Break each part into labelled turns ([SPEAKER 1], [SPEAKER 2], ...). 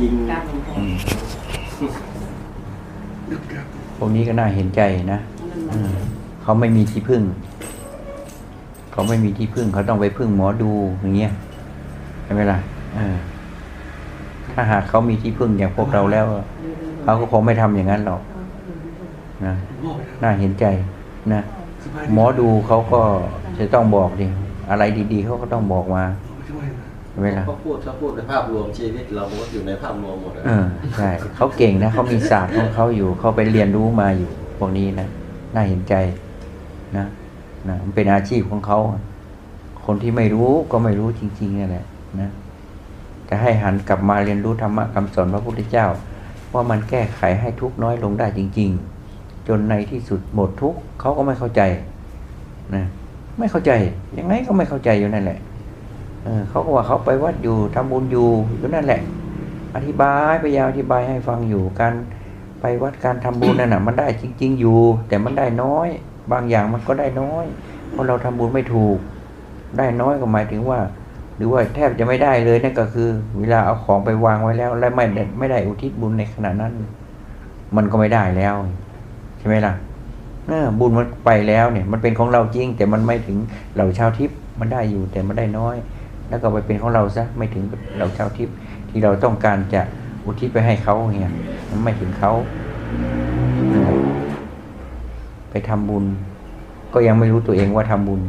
[SPEAKER 1] จริง
[SPEAKER 2] กราบหลวงพ่อ
[SPEAKER 3] อืมพวกนี้ก็น่าเห็นใจนะอืมเขาไม่มีที่พึ่ง เขาไม่มีที่พึ่ง เขาต้องไปพึ่งหมอดูอย่างเงี้ยใช่ไหมล่ะเออถ้าหากเขามีที่พึ่งอย่างพวกเราแล้วเขาก็คงไม่ทำอย่างนั้นหรอกนะน่าเห็นใจนะหมอดูเขาก็จะต้องบอกดิอะไรดี ๆเขาก็ต้องบอกมาใช่ไหมล่ะ
[SPEAKER 1] เขาพูดเขาพูดในภาพรวมชีวิตเราก็อยู่ในภาพรวมหมดอะ
[SPEAKER 3] เออใช่เขาเก่งนะเขามีศาสตร์ของเขาอยู่เขาไปเรียนรู้มาอยู่พวกนี้นะน่าเห็นใจนะนะมันเป็นอาชีพของเขาคนที่ไม่รู้ก็ไม่รู้จริงๆนั่นแหละนะจะให้หันกลับมาเรียนรู้ธรรมะคำสอนพระพุทธเจ้า ว่ามันแก้ไขให้ทุกข์น้อยลงได้จริง ๆ จนในที่สุดหมดทุกข์เขาก็ไม่เข้าใจนะไม่เข้าใจยังไงก็ไม่เข้าใจอยู่นั่นแหละ เออเขาก็ว่าเขาไปวัดอยู่ทำบุญอยู่อยู่นั่นแหละ อธิบายพยายามอธิบายให้ฟังอยู่การไปวัดการทำบุญนั่นน่ะมันได้จริง ๆ อยู่ แต่มันได้น้อย บางอย่างมันก็ได้น้อย เพราะเราทำบุญไม่ถูก ได้น้อยก็หมายถึงว่า หรือว่าแทบจะไม่ได้เลยนั่นก็คือ เวลาเอาของไปวางไว้แล้ว และไม่ได้ไม่ได้อุทิศบุญในขณะนั้น มันก็ไม่ได้แล้ว ใช่ไหมล่ะเออบุญมันไปแล้วเนี่ย มันเป็นของเราจริง แต่มันไม่ถึงเหล่าชาวทิพย์มันได้อยู่แต่มันได้น้อย แล้วก็ไปเป็นของเราซะไม่ถึงเหล่าชาวทิพย์ที่เราต้องการจะอุทิศไปให้เขาเนี่ยมันไม่ถึงเขาไปทำบุญ ก็ยังไม่รู้ตัวเองว่าทำบุญ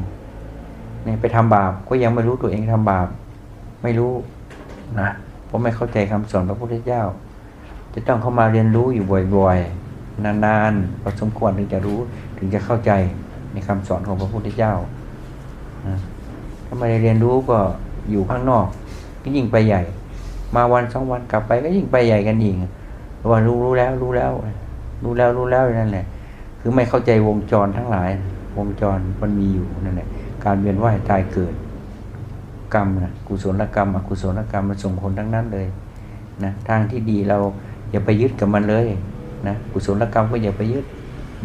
[SPEAKER 3] เนี่ยไปทำบาปก็ยังไม่รู้ตัวเองทำบาป ไม่รู้นะเพราะไม่เข้าใจคำสอนพระพุทธเจ้า จะต้องเข้ามาเรียนรู้อยู่บ่อยๆ นานๆพอสมควรถึงจะรู้ถึงจะเข้าใจในคำสอนของพระพุทธเจ้านะถ้าไม่ได้เรียนรู้ก็ อยู่ข้างนอก ก็ยิ่งไปใหญ่ มาวันสองวันกลับไปก็ยิ่งไปใหญ่กันอีกว่ารู้รู้แล้วรู้แล้ว รู้แล้วรู้แล้วนั่นแหละ คือไม่เข้าใจวงจรทั้งหลาย วงจรมันมีอยู่นั่นแหละการเวียนว่ายตายเกิด กรรมนะกุศลกรรม อกุศลกรรมมันส่งผลทั้งนั้นเลยนะทางที่ดีเราอย่าไปยึดกับมันเลยนะกุศลกรรมก็อย่าไปยึด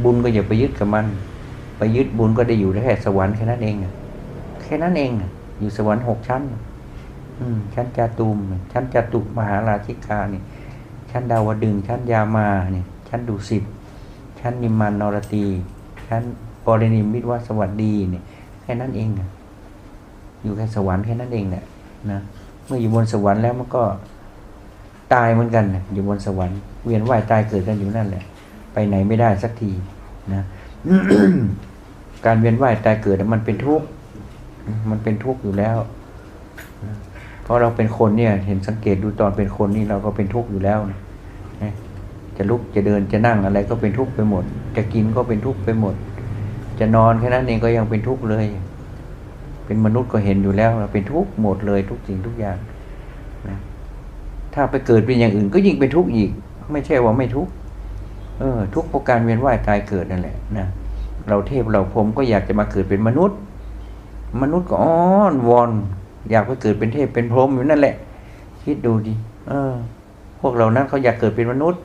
[SPEAKER 3] บุญก็อย่าไปยึดกับมัน ไปยึดบุญก็ได้อยู่แค่สวรรค์แค่นั้นเองแค่นั้นเอง อยู่สวรรค์หกชั้น อืม ชั้นจาตุม ชั้นจาตุมหาราชิกาเนี่ย ชั้นดาวดึง ชั้นยามาเนี่ย ชั้นดุสิต ชั้นนิมมานนรตี ชั้นปรินิมิตวสวัสดีเนี่ย แค่นั้นเองอะอยู่แค่สวรรค์แค่นั้นเองเนี่ยนะ เมื่ออยู่บนสวรรค์แล้วมันก็ตายเหมือนกันนะอยู่บนสวรรค์เวียนว่ายตายเกิดกันอยู่นั่นแหละ ไปไหนไม่ได้สักทีนะ การเวียนว่ายตายเกิดน่ะมันเป็นทุกข์ มันเป็นทุกข์อยู่แล้ว เพราะเราเป็นคนเนี่ย เห็นสังเกตดูตอนเป็นคนนี่เราก็เป็นทุกข์อยู่แล้วจะลุกจะเดินจะนั่งอะไรก็เป็นทุกข์ไปหมด จะกินก็เป็นทุกข์ไปหมด จะนอนแค่นั้นเองก็ยังเป็นทุกข์เลย เป็นมนุษย์ก็เห็นอยู่แล้วเราเป็นทุกข์หมดเลยทุกสิ่งทุกอย่างนะถ้าไปเกิดเป็นอย่างอื่นก็ยิ่งเป็นทุกข์อีก ไม่ใช่ว่าไม่ทุกข์เออ ทุกข์เพราะการเวียนว่ายตายเกิดนั่นแหละนะเราเทพเราพรหมก็อยากจะมาเกิดเป็นมนุษย์ มนุษย์ก็อ้อนวอน อยากไปเกิดเป็นเทพเป็นพรหมอยู่นั่นแหละ คิดดูดิเออ พวกเรานั้นเขาอยากเกิดเป็นมนุษย์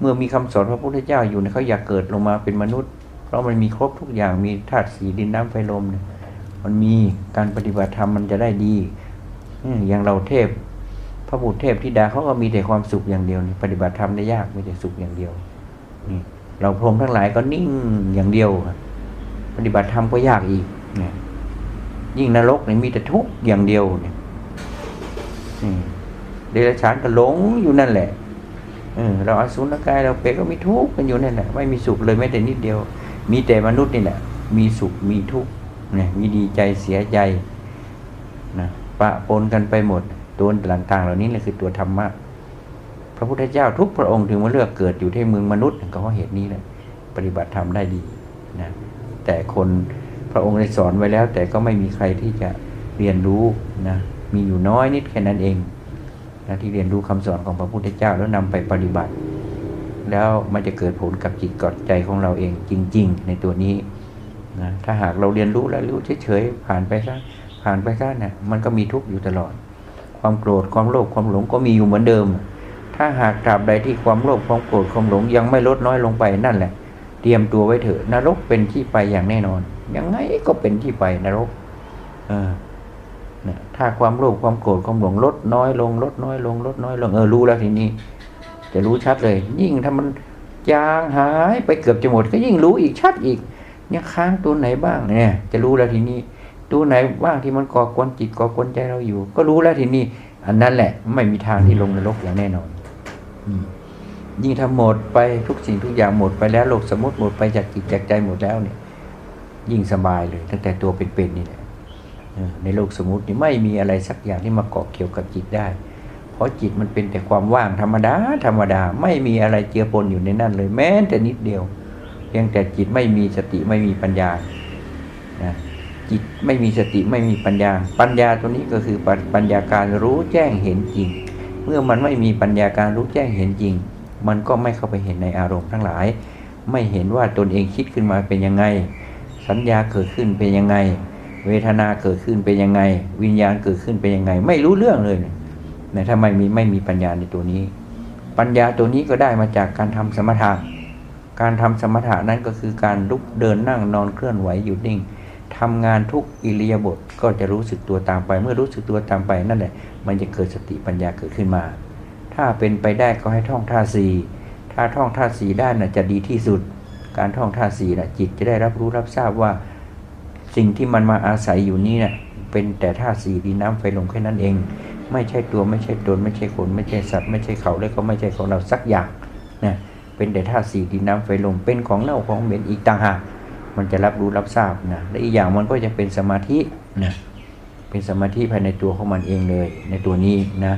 [SPEAKER 3] เมื่อมีคำสอนพระพุทธเจ้าอยู่เนี่ยเขาอยากเกิดลงมาเป็นมนุษย์ เพราะมันมีครบทุกอย่างมีธาตุสีดินน้ำไฟลมเนี่ยมันมีการปฏิบัติธรรมมันจะได้ดีอย่างเราเทพ พระบุตรเทพธิดาเขาก็มีแต่ความสุขอย่างเดียวนี่ปฏิบัติธรรมได้ยากมีแต่สุขอย่างเดียวนี่เราพรหมทั้งหลายก็นิ่งอย่างเดียวครับปฏิบัติธรรมก็ยากอีกเนี่ย ยิ่งนรกเนี่ยมีแต่ทุกข์อย่างเดียวเนี่ยเดรัจฉานก็หลงอยู่นั่นแหละเออเราอสุรกายเราเปรตก็มีทุกข์กันอยู่นั่นแหละไม่มีสุขเลยแม้แต่นิดเดียว มีแต่มนุษย์นี่แหละมีสุขมีทุกข์เนี่ยมีดีใจเสียใจนะปะปนกันไปหมด ตัวต่างๆเหล่านี้แหละคือตัวธรรมะพระพุทธเจ้าทุกพระองค์ถึงมาเลือกเกิดอยู่ที่เมืองมนุษย์ก็เพราะเหตุนี้แหละปฏิบัติธรรมได้ดีนะแต่คน พระองค์ได้สอนไว้แล้ว แต่ก็ไม่มีใครที่จะเรียนรู้นะมีอยู่น้อยนิดแค่นั้นเองนะที่เรียนรู้คำสอนของพระพุทธเจ้าแล้วนำไปปฏิบัติ แล้วมันจะเกิดผลกับจิตกับใจของเราเองจริง ๆ ในตัวนี้นะถ้าหากเราเรียนรู้แล้วรู้เฉยๆผ่านไปซะผ่านไปซะเนี่ยมันก็มีทุกข์อยู่ตลอด ความโกรธความโลภความหลงก็มีอยู่เหมือนเดิม ถ้าหากตราบใดที่ความโลภความโกรธความหลงยังไม่ลดน้อยลงไปนั่นแหละ เตรียมตัวไว้เถอะนรกเป็นที่ไปอย่างแน่นอน ยังไงก็เป็นที่ไปนรกออนะถ้าความโลภความโกรธความหลงลดน้อยลงลดน้อยลงลดน้อยลงเออรู้แล้วทีนี้ จะรู้ชัดเลย ยิ่งถ้ามันจางหายไปเกือบจะหมด ก็ยิ่งรู้อีกชัดอีกเนี่ยค้างตัวไหนบ้างเนี่ย จะรู้แล้วทีนี้ตัวไหนบ้างที่มันก่อกวนจิตก่อกวนใจเราอยู่ ก็รู้แล้วทีนี้อันนั้นแหละ ไม่มีทางที่ลงนรกอย่างแน่นอนอยิ่งถ้าหมดไปทุกสิ่งทุกอย่างหมดไปแล้วโลกสมมติหมดไปจากจิตจากใจหมดแล้วเนี่ย ยิ่งสบายเลย ตั้งแต่ตัวเป็นๆนี่แหละในโลกสมมตินี่ไม่มีอะไรสักอย่างที่มาเกาะเกี่ยวกับจิตได้ เพราะจิตมันเป็นแต่ความว่างธรรมดาธรรมดา ไม่มีอะไรเจือปนอยู่ในนั้นเลยแม้แต่นิดเดียว เพียงแต่จิตไม่มีสติไม่มีปัญญานะจิตไม่มีสติไม่มีปัญญา ปัญญาตัวนี้ก็คือปัญญาการรู้แจ้งเห็นจริง เมื่อมันไม่มีปัญญาการรู้แจ้งเห็นจริง มันก็ไม่เข้าไปเห็นในอารมณ์ทั้งหลาย ไม่เห็นว่าตนเองคิดขึ้นมาเป็นยังไง สัญญาเกิดขึ้นเป็นยังไง เวทนาเกิดขึ้นเป็นยังไง วิญญาณเกิดขึ้นเป็นยังไง ไม่รู้เรื่องเลยเนี่ยนะถ้าไม่มีไม่มีปัญญาในตัวนี้ ปัญญาตัวนี้ก็ได้มาจากการทำสมถะการทำสมถะนั้นก็คือการลุกเดินนั่งนอนเคลื่อนไหวอยู่นิ่งทำงานทุกอิริยาบถก็จะรู้สึกตัวตามไป เมื่อรู้สึกตัวตามไปนั่นแหละมันจะเกิดสติปัญญาเกิดขึ้นมา ถ้าเป็นไปได้ก็ให้ท่องท่าสีถ้าท่องท่าสีได้น่ะจะดีที่สุด การท่องท่าสีน่ะจิตจะได้รับรู้รับทราบว่าสิ่งที่มันมาอาศัยอยู่นี่นี่ยเป็นแต่ธาตุสี่ดินน้ำไฟลมแค่นั้นเอง ไม่ใช่ตัวไม่ใช่ตนไม่ใช่คนไม่ใช่สัตว์ไม่ใช่เขาและก็ไม่ใช่ของเราสักอย่างนะเป็นแต่ธาตุสี่ดินน้ำไฟลมเป็นของเน่าของเหม็นอีกต่างหากมันจะรับรู้รับทราบนะและอีกอย่างมันก็จะเป็นสมาธินะเป็นสมาธิภายในตัวของมันเองเลย ในตัวนี้นะ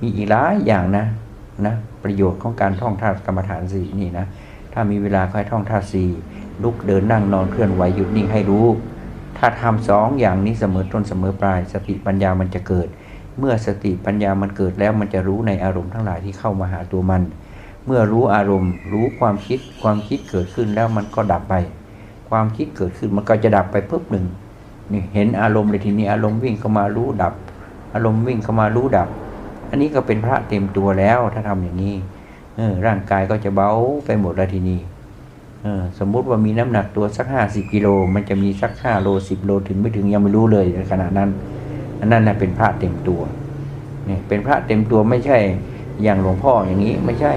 [SPEAKER 3] มีอีกหลายอย่างนะนะประโยชน์ของการท่องธาตุกรรมฐานสี่นี่นะ ถ้ามีเวลาก็ให้ท่องธาสี่ลุกเดินนั่งนอนเคลื่อนไหวหยุดนิ่งให้รู้ ถ้าทำสองอย่างนี้เสมอต้นเสมอปลาย สติปัญญามันจะเกิด เมื่อสติปัญญามันเกิดแล้วมันจะรู้ในอารมณ์ทั้งหลายที่เข้ามาหาตัวมัน เมื่อรู้อารมณ์ รู้ความคิด ความคิดเกิดขึ้นแล้วมันก็ดับไป ความคิดเกิดขึ้นมันก็จะดับไปปุ๊บหนึ่งนี่เห็นอารมณ์เลยทีนี้อารมณ์วิ่งเข้ามารู้ดับ อารมณ์วิ่งเข้ามารู้ดับ อันนี้ก็เป็นพระเต็มตัวแล้วถ้าทำอย่างนี้ ร่างกายก็จะเบาไปหมดแล้วทีนี้สมมุติว่ามีน้ำหนักตัวสักห้าสิบกิโลมันจะมีสักห้าโลสิบโลถึงไม่ถึงยังไม่รู้เลยในขณะนั้นอันนั้นนะเป็นพระเต็มตัวเนี่ยเป็นพระเต็มตัวไม่ใช่อย่างหลวงพ่ออย่างนี้ไม่ใช่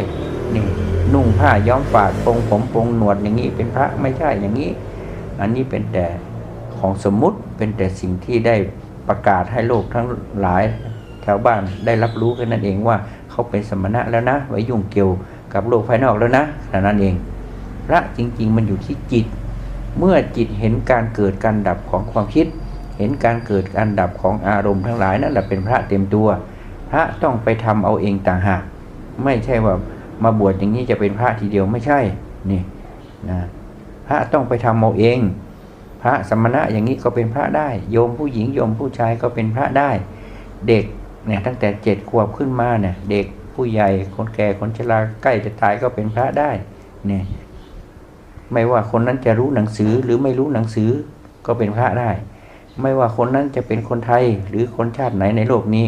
[SPEAKER 3] นี่นุ่งผ้าย้อมปากปรงผมปรงหนวดอย่างนี้เป็นพระไม่ใช่อย่างนี้ อันนี้เป็นแต่ของสมมุติเป็นแต่สิ่งที่ได้ประกาศให้โลกทั้งหลายชาวบ้านได้รับรู้แค่นั้นเองว่า เขาเป็นสมณะแล้วนะไว้ยุ่งเกี่ยวกับโลกภายนอกแล้วนะแค่นั้นเองพระจริง ๆ มันอยู่ที่จิต เมื่อจิตเห็นการเกิดการดับของความคิด เห็นการเกิดการดับของอารมณ์ทั้งหลายนั่นแหละเป็นพระเต็มตัว พระต้องไปทำเอาเองต่างหากไม่ใช่ว่ามาบวชอย่างนี้จะเป็นพระทีเดียวไม่ใช่นี่นะพระต้องไปทำเอาเอง พระสมณะอย่างนี้ก็เป็นพระได้ โยมผู้หญิงโยมผู้ชายก็เป็นพระได้ เด็ก เนี่ยตั้งแต่เจ็ดขวบขึ้นมาเนี่ยเด็กผู้ใหญ่คนแก่คนชราใกล้จะตายก็เป็นพระได้เนี่ยไม่ว่าคนนั้นจะรู้หนังสือหรือไม่รู้หนังสือก็เป็นพระได้ ไม่ว่าคนนั้นจะเป็นคนไทยหรือคนชาติไหนในโลกนี้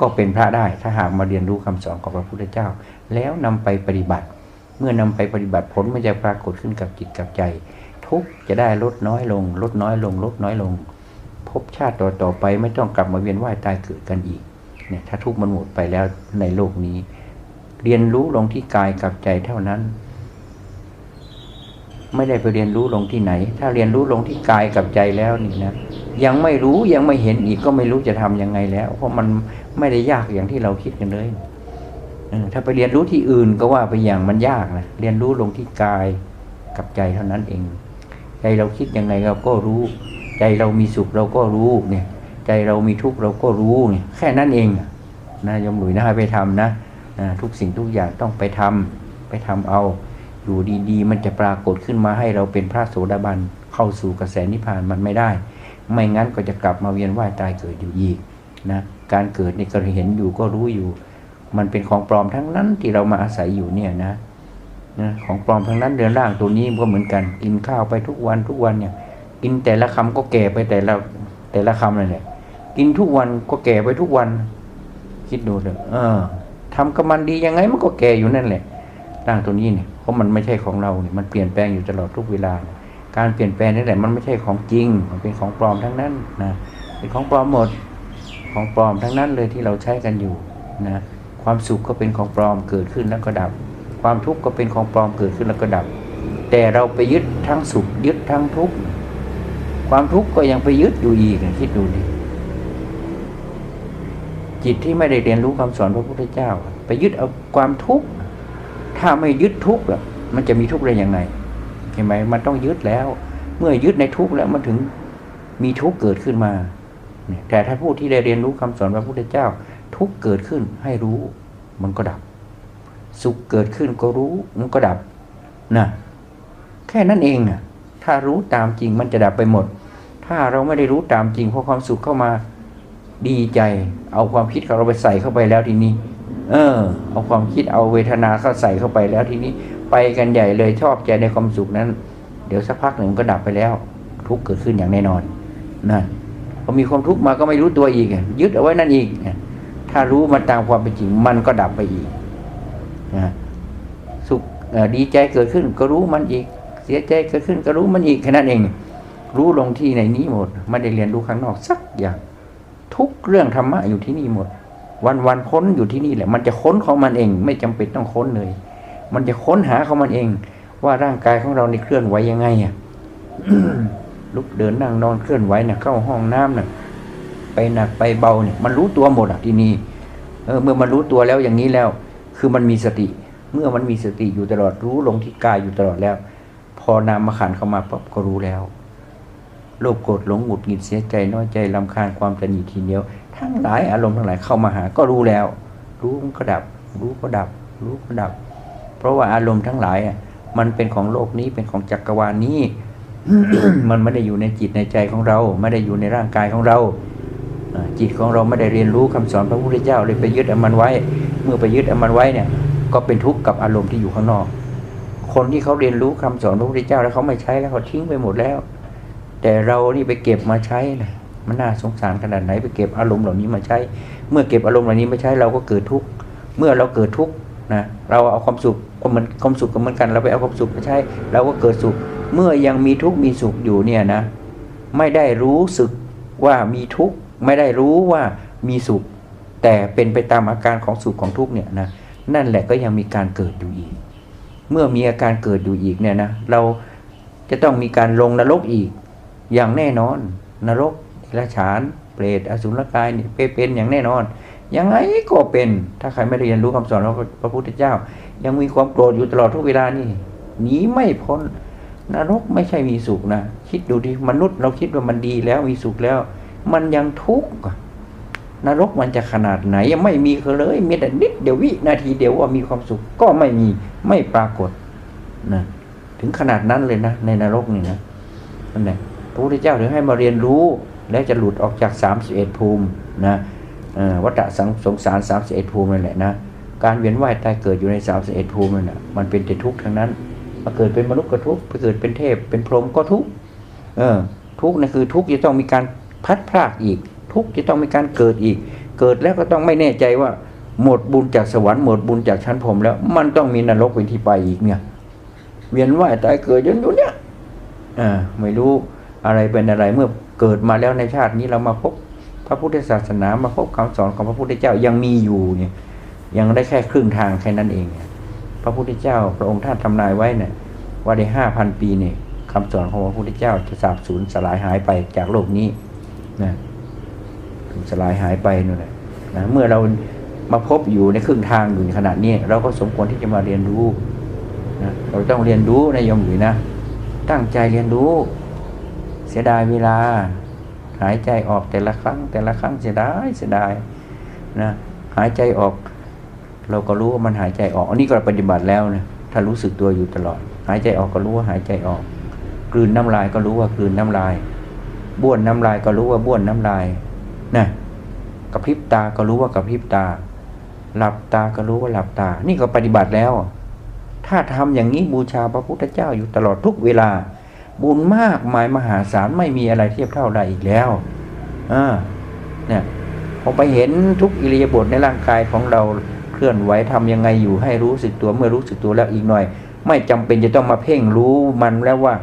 [SPEAKER 3] ก็เป็นพระได้ ถ้าหากมาเรียนรู้คำสอนของพระพุทธเจ้า แล้วนำไปปฏิบัติ เมื่อนำไปปฏิบัติผลมันจะปรากฏขึ้นกับจิตกับใจ ทุกจะได้ลดน้อยลง ลดน้อยลง ลดน้อยลงภพชาติต่อต่อไปไม่ต้องกลับมาเวียนว่ายตายเกิดกันอีก เนี่ยถ้าทุกข์มันหมดไปแล้วในโลกนี้ เรียนรู้ลงที่กายกับใจเท่านั้น ไม่ได้ไปเรียนรู้ลงที่ไหน ถ้าเรียนรู้ลงที่กายกับใจแล้วนี่นะยังไม่รู้ยังไม่เห็นอีกก็ไม่รู้จะทำยังไงแล้ว เพราะมันไม่ได้ยากอย่างที่เราคิดกันเลยถ้าไปเรียนรู้ที่อื่นก็ว่าไปอย่างมันยากนะเรียนรู้ลงที่กายกับใจเท่านั้นเอง ใจเราคิดยังไงเราก็รู้ ใจเรามีสุขเราก็รู้เนี่ย ใจเรามีทุกข์เราก็รู้เนี่ยแค่นั้นเองนะยมหลุยนะไปทำนะทุกสิ่งทุกอย่างต้องไปทำไปทำเอา อยู่ดีๆ มันจะปรากฏขึ้นมาให้เราเป็นพระโสดาบันเข้าสู่กระแสนิพพานมันไม่ได้ ไม่งั้นก็จะกลับมาเวียนว่ายตายเกิดอยู่อีกนะการเกิดนี่ก็เห็นอยู่ก็รู้อยู่ มันเป็นของปลอมทั้งนั้นที่เรามาอาศัยอยู่เนี่ยนะนะของปลอมทั้งนั้นเรือนร่างตัวนี้ก็เหมือนกันกินข้าวไปทุกวันทุกวันเนี่ยกินแต่ละคำก็แก่ไปแต่ละแต่ละคำเลยเนี่ย กินทุกวันก็แก่ไปทุกวัน คิดดูเถอะเออทำกับมันดียังไงมันก็แก่อยู่นั่นแหละร่างตัวนี้เนี่ยเพราะมันไม่ใช่ของเราเนี่ยมันเปลี่ยนแปลงอยู่ตลอดทุกเวลา การเปลี่ยนแปลงนี่แหละมันไม่ใช่ของจริง มันเป็นของปลอมทั้งนั้นนะเป็นของปลอมหมดของปลอมทั้งนั้นเลยที่เราใช้กันอยู่นะความสุขก็เป็นของปลอมเกิดขึ้นแล้วก็ดับ ความทุกข์ก็เป็นของปลอมเกิดขึ้นแล้วก็ดับ แต่เราไปยึดทั้งสุขยึดทั้งทุกข์ความทุกข์ก็ยังไปยึดอยู่อีกคิดดูดิ จิตที่ไม่ได้เรียนรู้คำสอนพระพุทธเจ้า ไปยึดเอาความทุกข์ถ้าไม่ยึดทุกข์อะมันจะมีทุกข์ได้ยังไงเห็นไหมมันต้องยึดแล้ว เมื่อยึดในทุกข์แล้วมันถึงมีทุกข์เกิดขึ้นมาแต่ถ้าผู้ที่ได้เรียนรู้คำสอนพระพุทธเจ้า ทุกข์เกิดขึ้นให้รู้มันก็ดับ สุขเกิดขึ้นก็รู้มันก็ดับนะแค่นั้นเองนะถ้ารู้ตามจริงมันจะดับไปหมด ถ้าเราไม่ได้รู้ตามจริงเพราะความสุขเข้ามา ดีใจ เอาความคิดของเราไปใส่เข้าไปแล้วทีนี้ เออ เอาความคิดเอาเวทนาเข้าใส่เข้าไปแล้วทีนี้ ไปกันใหญ่เลยชอบใจในความสุขนั้น เดี๋ยวสักพักหนึ่งมันก็ดับไปแล้ว ทุกข์เกิดขึ้นอย่างแน่นอนนะพอมีความทุกข์มาก็ไม่รู้ตัวอีกอะยึดเอาไว้นั่นอีกนะถ้ารู้มันตามความเป็นจริงมันก็ดับไปอีกนะสุขเอ่อดีใจเกิดขึ้นก็รู้มันอีก เสียใจเกิดขึ้นก็รู้มันอีกแค่นั้นเอง รู้ลงที่ในนี้หมดไม่ได้เรียนรู้ข้างนอกสักอย่าง ทุกเรื่องธรรมะอยู่ที่นี่หมด วันวันค้นอยู่ที่นี่แหละ มันจะค้นของมันเอง ไม่จำเป็นต้องค้นเลย มันจะค้นหาของมันเอง ว่าร่างกายของเราในเคลื่อนไหวยังไงอะลุกเดินนั่งนอนเคลื่อนไหวนี่ยเข้าห้องน้ำน่ะ ไปหนักไปเบาเนี่ย มันรู้ตัวหมดอะที่นี่เออเมื่อมันรู้ตัวแล้วอย่างนี้แล้ว คือมันมีสติ เมื่อมันมีสติอยู่ตลอดรู้ลงที่กายอยู่ตลอดแล้ว พอนามาขันเข้ามาปั๊บก็รู้แล้ว โลภโกรธหลงหงุดหงิดเสียใจน้อยใจลำคาญความตระหนี่ทีเดียว ทั้งหลายอารมณ์ทั้งหลายเข้ามาหาก็รู้แล้ว รู้ก็ดับ รู้ก็ดับ รู้ก็ดับ เพราะว่าอารมณ์ทั้งหลายอะมันเป็นของโลกนี้เป็นของจักรวาลนี้ มันไม่ได้อยู่ในจิตในใจของเรา ไม่ได้อยู่ในร่างกายของเราจิตของเราไม่ได้เรียนรู้คำสอนพระพุทธเจ้าเลยไปยึดเอามันไว้ เมื่อไปยึดเอามันไว้เนี่ย ก็เป็นทุกข์กับอารมณ์ที่อยู่ข้างนอก คนที่เขาเรียนรู้คำสอนพระพุทธเจ้าแล้วเขาไม่ใช้แล้วเขาทิ้งไปหมดแล้ว แต่เรานี่ไปเก็บมาใช้นะมันน่าสงสารขนาดไหนไปเก็บอารมณ์เหล่านี้มาใช้ เมื่อเก็บอารมณ์เหล่านี้มาใช้เราก็เกิดทุกข์เมื่อเราเกิดทุกข์นะเราเอาความสุขก็เหมือนความสุขก็เหมือนกัน เราไปเอาความสุขมาใช้เราก็เกิดสุข เมื่อยังมีทุกข์มีสุขอยู่เนี่ยนะ ไม่ได้รู้สึกว่ามีทุกข์ไม่ได้รู้ว่ามีสุข แต่เป็นไปตามอาการของสุขของทุกข์เนี่ยนะนั่นแหละก็ยังมีการเกิดอยู่อีก เมื่อมีอาการเกิดอยู่อีกเนี่ยนะเราจะต้องมีการลงนรกอีก อย่างแน่นอน นรกเดรัจฉาน เปรตอสุรกายเนี่เป็นอย่างแน่นอน ยังไงก็เป็น ถ้าใครไม่เรียนรู้คำสอนของพระพุทธเจ้า ยังมีความโกรธอยู่ตลอดทุกเวลานี่หนีไม่พ้น นรกไม่ใช่มีสุขนะคิดดูดิมนุษย์เราคิดว่ามันดีแล้วมีสุขแล้ว มันยังทุกข์นรกมันจะขนาดไหนยังไม่มีเลยมีแต่นิดเดียววินาทีเดียวว่ามีความสุขก็ไม่มีไม่ปรากฏนะถึงขนาดนั้นเลยนะ ในนรกนี่นะนั่นแหละ ระพุทธเจ้าถึงให้มาเรียนรู้ แล้วจะหลุดออกจาก 31 ภูมินะวัฏสังสงสาร 31 ภูมินั่นแหละนะการเวียนว่ายตายเกิดอยู่ใน 31 ภูมินั่นแหละมันเป็นแต่ทุกข์ทั้งนั้นมาเกิดเป็นมนุษย์ก็ทุกข์ไปเกิดเป็นเทพเป็นพรหมก็ทุกข์เออทุกข์นั่นคือทุกข์จะต้องมีการพัดพรากอีก ทุกข์จะต้องมีการเกิดอีก เกิดแล้วก็ต้องไม่แน่ใจว่าหมดบุญจากสวรรค์หมดบุญจากชั้นพรหมแล้ว มันต้องมีนรกเป็นที่ไปอีกเนี่ย เวียนว่ายตายเกิดจนอยู่เนี่ยอ่าไม่รู้ อะไรเป็นอะไรเมื่อเกิดมาแล้วในชาตินี้เรามาพบพระพุทธศาสนามาพบคำสอนของพระพุทธเจ้ายังมีอยู่เนี่ยยังได้แค่ครึ่งทางแค่นั้นเอง พระพุทธเจ้าพระองค์ท่านทำนายไว้เนี่ยว่าในห้าพันปีเนี่ยคำสอนของพระพุทธเจ้าจะสาบสูญสลายหายไปจากโลกนี้นะถูกสลายหายไปนั่นแหละนะเมื่อเรามาพบอยู่ในครึ่งทางอยู่ในขณะนี้ เราก็สมควรที่จะมาเรียนรู้นะเราต้องเรียนรู้นะยมหรือนะ ตั้งใจเรียนรู้ เสียดายเวลา หายใจออกแต่ละครั้ง แต่ละครั้งเสียดายเสียดายนะหายใจออก เราก็รู้ว่ามันหายใจออก อันนี้ก็ปฏิบัติแล้วนะถ้ารู้สึกตัวอยู่ตลอด หายใจออกก็รู้ว่าหายใจออก กลืนน้ำลายก็รู้ว่ากลืนน้ำลาย บ้วนน้ำลายก็รู้ว่าบ้วนน้ำลายนะกระพริบตาก็รู้ว่ากระพริบตา หลับตาก็รู้ว่าหลับตา นี่ก็ปฏิบัติแล้ว ถ้าทำอย่างนี้บูชาพระพุทธเจ้าอยู่ตลอดทุกเวลา บุญมากมายมหาศาลไม่มีอะไรเทียบเท่าใดอีกแล้วอ่าเนี่ยพอไปเห็นทุกอิริยาบถในร่างกายของเราเคลื่อนไหวทำยังไงอยู่ให้รู้สึกตัวเมื่อรู้สึกตัวแล้วอีกหน่อย ไม่จำเป็นจะต้องมาเพ่งรู้มันแล้วว่า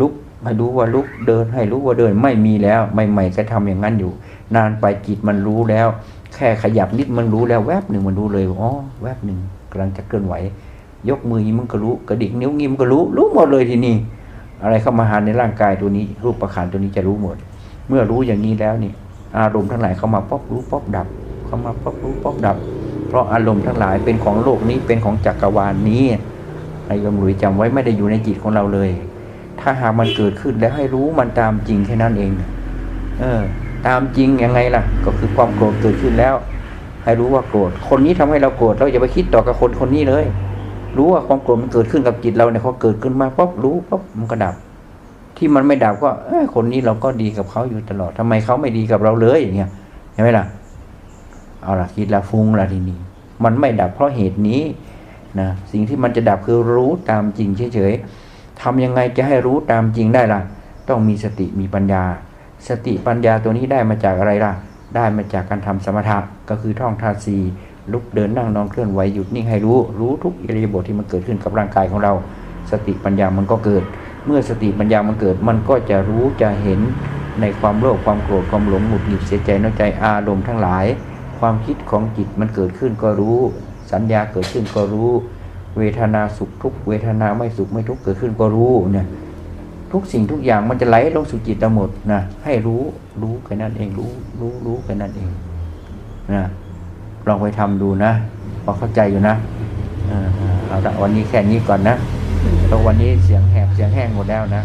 [SPEAKER 3] ลุกให้รู้ว่าลุกเดินให้รู้ว่าเดินไม่มีแล้วใหม่ๆก็ทำอย่างนั้นอยู่ นานไปจิตมันรู้แล้ว แค่ขยับนิดมันรู้แล้วแวบหนึ่งมันรู้เลยอ๋อแวบหนึ่งกำลังจะเคลื่อนไหว ยกมือยิ้มันก็รู้กระดิกนิ้วงี้มันก็รู้รู้หมดเลยทีนี้ อะไรเข้ามาหาในร่างกายตัวนี้ รูปประคันตัวนี้จะรู้หมด เมื่อรู้อย่างนี้แล้วนี่ อารมณ์ทั้งหลายเข้ามาป๊อบรู้ป๊อบดับ เข้ามาป๊อบรู้ป๊อบดับ เพราะอารมณ์ทั้งหลายเป็นของโลกนี้เป็นของจักรวาลนี้ไอ้ยมหลุยจำไว้ไม่ได้อยู่ในจิตของเราเลย ถ้าหากมันเกิดขึ้นแล้วให้รู้มันตามจริงแค่นั้นเอง เออ ตามจริงยังไงล่ะ ก็คือความโกรธเกิดขึ้นแล้ว ให้รู้ว่าโกรธคนนี้ทำให้เราโกรธเราอย่าไปคิดต่อกับคนคนนี้เลย รู้ว่าความโกรธมันเกิดขึ้นกับจิตเราเนี่ยพอเกิดขึ้นมาป๊บรู้ป๊บมันก็ดับ ที่มันไม่ดับก็เอ้ยคนนี้เราก็ดีกับเขาอยู่ตลอดทำไมเขาไม่ดีกับเราเลยอย่างเงี้ยเห็นไหมล่ะ เอาล่ะคิดละฟุ้งละทีนี้มันไม่ดับเพราะเหตุนี้นะสิ่งที่มันจะดับคือรู้ตามจริงเฉยๆทำยังไงจะให้รู้ตามจริงได้ล่ะ ต้องมีสติมีปัญญา สติปัญญาตัวนี้ได้มาจากอะไรล่ะ ได้มาจากการทำสมถะก็คือท่องธาสี ลุกเดินนั่งนอนเคลื่อนไหวหยุดนิ่งให้รู้ รู้ทุกอิริยาบถที่มันเกิดขึ้นกับร่างกายของเรา สติปัญญามันก็เกิด เมื่อสติปัญญามันเกิด มันก็จะรู้จะเห็นในความโลภความโกรธความหลงหงุดหงิดเสียใจน้อยใจอารมณ์ทั้งหลาย ความคิดของจิตมันเกิดขึ้นก็รู้ สัญญาเกิดขึ้นก็รู้ เวทนาสุขทุกเวทนาไม่สุขไม่ทุกข์เกิดขึ้นก็รู้เนี่ยทุกสิ่งทุกอย่างมันจะไหลลงสู่จิตเราหมดนะให้รู้รู้แค่นั้นเองรู้รู้รู้แค่นั้นเองนะ ลองไปทำดูนะ พอเข้าใจอยู่นะเอาละวันนี้แค่นี้ก่อนนะเพราะวันนี้เสียงแหบเสียงแห้งหมดแล้วนะ